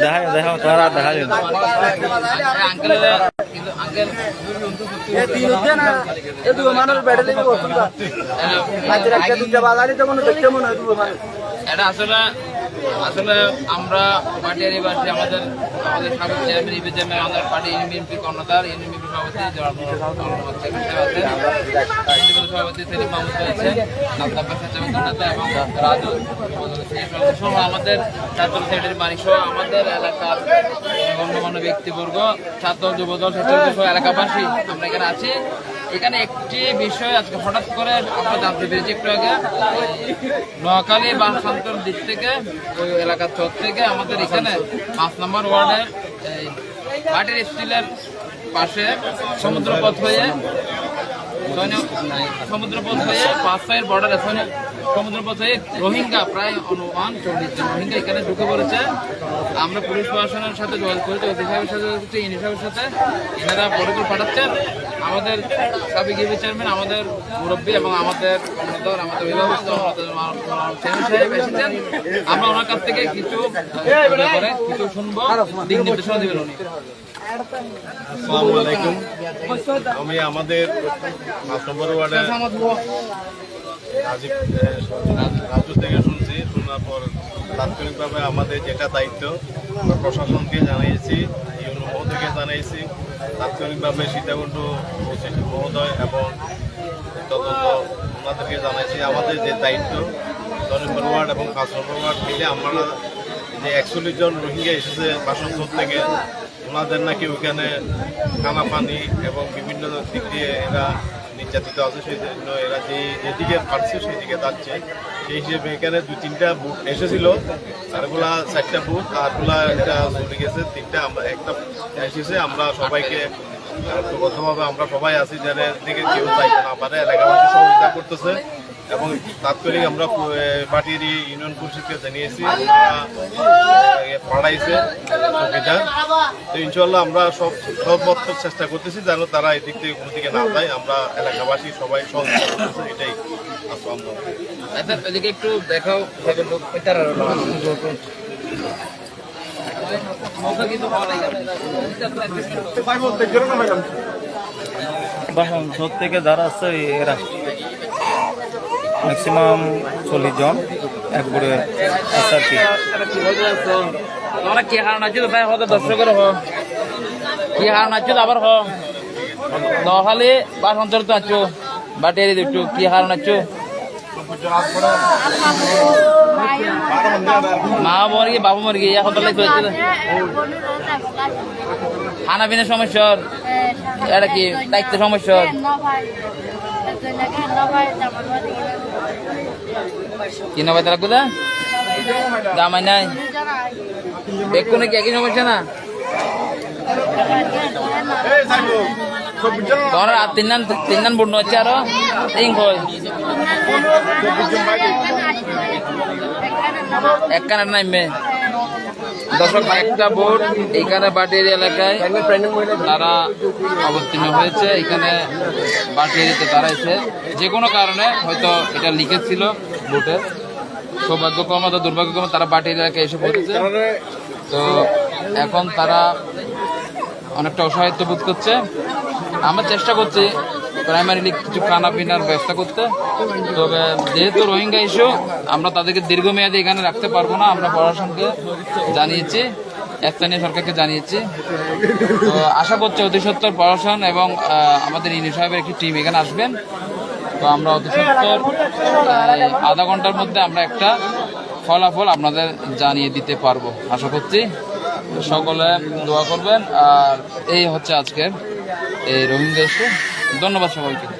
দেখা দেখা তারা দেখা যায় আঙ্কেল কিন্তু আঙ্কেল এটা আসলে আসলে আমরা পার্টির বাসী আমাদের আমাদের সাবেক চেয়ারম্যান চেয়ারম্যান আমাদের পার্টি ইউনিএনপি কর্ণধার ইউনিএনপি সভাপতি সভাপতি সেলিম মাহমুদ নেতা এবং আমাদের ছাত্র সেক্রেটারি মানিক সহ আমাদের এলাকার গণ্যমান্য ব্যক্তিবর্গ, ছাত্র যুবদল ছাত্র এলাকাবাসী আমরা এখানে আছি। এখানে একটি বিষয় আজকে হঠাৎ করে আমরা জানতে পেরেছি একটু আগে। নোয়াখালী বা শান্তর দিক থেকে, ওই এলাকার চর থেকে আমাদের এখানে পাঁচ নম্বর ওয়ার্ডের এই মাটির স্টিলের পাশে সমুদ্রপথ হয়ে সমুদ্রপথ হয়ে পাঁচ সাইয়ের বর্ডারে সৈন্য সমুদ্রপথ রোহিঙ্গা প্রায় অনুমান জন রোহিঙ্গা এখানে ঢুকে পড়েছে। আমরা পুলিশ প্রশাসনের সাথে যোগাযোগ করেছি ওসি সাহেবের সাথে হচ্ছে ইনি সাহেবের সাথে। এনারা প্রটোকল পাঠাচ্ছেন আমাদের সাবেক ইবি চেয়ারম্যান, আমাদের মুরব্বী এবং আমাদের আমাদের অভিভাবক চেয়ারম্যান সাহেব এসেছেন। আমরা ওনার কাছ থেকে কিছু করে কিছু শুনব, দিক নির্দেশনা দেবেন উনি। আসসালামু আলাইকুম। আমি আমাদের পাঁচ নম্বর ওয়ার্ডের রাজীব রাজু থেকে শুনছি, শোনার পর তাৎক্ষণিকভাবে আমাদের যেটা দায়িত্ব, আমরা প্রশাসনকে জানিয়েছি ইউনো মহোদয়কে জানিয়েছি তাৎক্ষণিকভাবে সীতাকুণ্ড মহোদয় এবং তদন্ত ওনাদেরকে জানাইছি। আমাদের যে দায়িত্ব নম্বর ওয়ার্ড এবং পাঁচ ওয়ার্ড মিলে আমরা যে একচল্লিশ জন রোহিঙ্গা এসেছে বাসন্তর থেকে, ওনাদের নাকি ওইখানে খানা পানি এবং বিভিন্ন দিক দিয়ে এরা নির্যাতিত আছে, সেই জন্য এরা যে যেদিকে পারছে সেই দিকে যাচ্ছে। সেই হিসেবে এখানে দুই, তিনটা বুট এসেছিল। আরগুলা চারটা বুট আরগুলা একটা চলে গেছে, তিনটা আমরা, একটা এসেছে। আমরা সবাইকে প্রথমভাবে আমরা সবাই আছি যারা দিকে কেউ যাইতে না পারে। এলাকাবাসী সহযোগিতা করতেছে। এবং তাৎক্ষণিক আমরা পার্টির ইউনিয়ন পরিষদকে জানিয়েছি পাঠাইছে সুবিধা। তো ইনশাল্লাহ আমরা সব সর্বোচ্চ চেষ্টা করতেছি যেন তারা এদিক থেকে কোনো দিকে না যায়। আমরা এলাকাবাসী সবাই সহযোগিতা করতেছে এটাই আচ্ছা এদিকে একটু দেখাও বাসন থেকে যারা আছে এরা ম্যাক্সিমাম চল্লিশ জন আছে আর কি হার নাচো তাই হতে দর্শকের হ কি আবার হ নহলে বা সঞ্চল তো আছো বাটিয়ারি দুটো, কি হার নাচো? মা মরি বাবু মরি হতে লাগছে খানা পিনা সমস্যা এটা কি দায়িত্ব সমস্যা কি নবাই তারা কোথা জামাই নাই। এক্ষুনি কি একই সমস্যা না? তোমার আর তিন নান তিন নান বুট হচ্ছে আরও। তিন কই? এক কানের নামবে দর্শক, একটা বোর্ড এইখানে বাটির এলাকায় তারা অবতীর্ণ হয়েছে। এখানে বাটিয়ারিতে দাঁড়াইছে। যে কোনো কারণে হয়তো এটা লিকেজ ছিল বোটের। সৌভাগ্যক্রমে অথবা দুর্ভাগ্যক্রম তারা বাটির এলাকায় এসে পড়েছে তো এখন তারা অনেকটা অসহায়ত্ব বোধ করছে। আমরা চেষ্টা করছি প্রাইমারিলি কিছু খানা পিনার ব্যবস্থা করতে। তবে যেহেতু রোহিঙ্গা ইস্যু আমরা তাদেরকে দীর্ঘমেয়াদী এখানে রাখতে পারব না। আমরা প্রশাসনকে জানিয়েছি, স্থানীয় সরকারকে জানিয়েছি। তো আশা করছি অতি সত্তর প্রশাসন এবং আমাদের ইনি সাহেবের একটি টিম এখানে আসবেন। তো আমরা অতি সত্তর আধা ঘণ্টার মধ্যে আমরা একটা ফলাফল আপনাদের জানিয়ে দিতে পারব। আশা করছি সকলে দোয়া করবেন। আর এই হচ্ছে আজকের এই রোহিঙ্গা ইস্যু ধন্যবাদ সবাইকে।